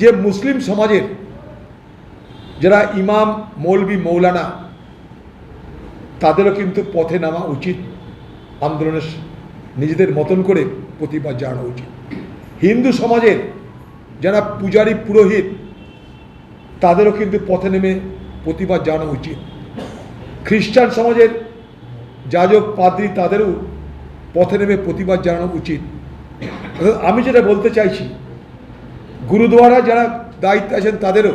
যে মুসলিম সমাজের যারা ইমাম, মৌলবি, মৌলানা, তাদেরও কিন্তু পথে নামা উচিত আন্দোলনের নিজেদের মতন করে প্রতিবাদ জানানো উচিত। হিন্দু সমাজের যারা পূজারী, পুরোহিত, তাদেরও কিন্তু পথে নেমে প্রতিবাদ জানানো উচিত। খ্রিস্টান সমাজের যাজক, পাদ্রী, তাদেরও পথে নেমে প্রতিবাদ জানানো উচিত। আমি যেটা বলতে চাইছি গুরুদুয়ারা যারা দায়িত্বে আছেন তাদেরও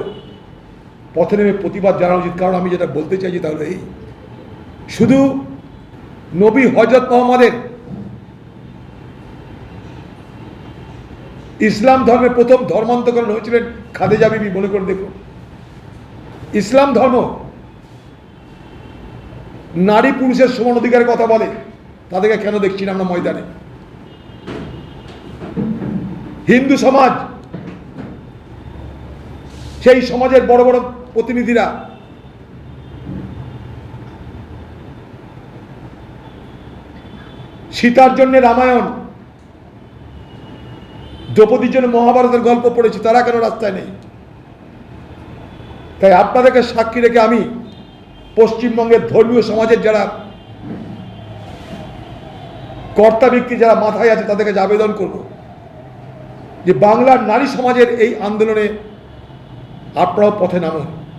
পথে নেমে প্রতিবাদ জানানো উচিত। কারণ আমি যেটা বলতে চাইছি তাহলে এই। শুধু নবী হজরত মোহাম্মদের ইসলাম ধর্মের প্রথম ধর্মান্তকরণ হয়েছিলেন খাদেজা বিবি, মনে করে দেখুন। ইসলাম ধর্ম নারী পুরুষের সমান অধিকারের কথা বলে, তাদেরকে কেন দেখছি না আমরা ময়দানে? হিন্দু সমাজ সেই সমাজের বড় বড় প্রতিনিধিরা। সীতার জন্য রামায়ণ। দ্রৌপদীর জন্য মহাভারতের গল্প পড়েছি, তারা কেন রাস্তায় নেই? তাই আপনাদেরকে সাক্ষী রেখে আমি পশ্চিমবঙ্গের ধর্মীয় সমাজের যারা কর্তা ব্যক্তি যারা মাথায় আছে, তাদেরকে আবেদন করব যে বাংলার নারী সমাজের এই আন্দোলনে আপনারাও পথে নামুন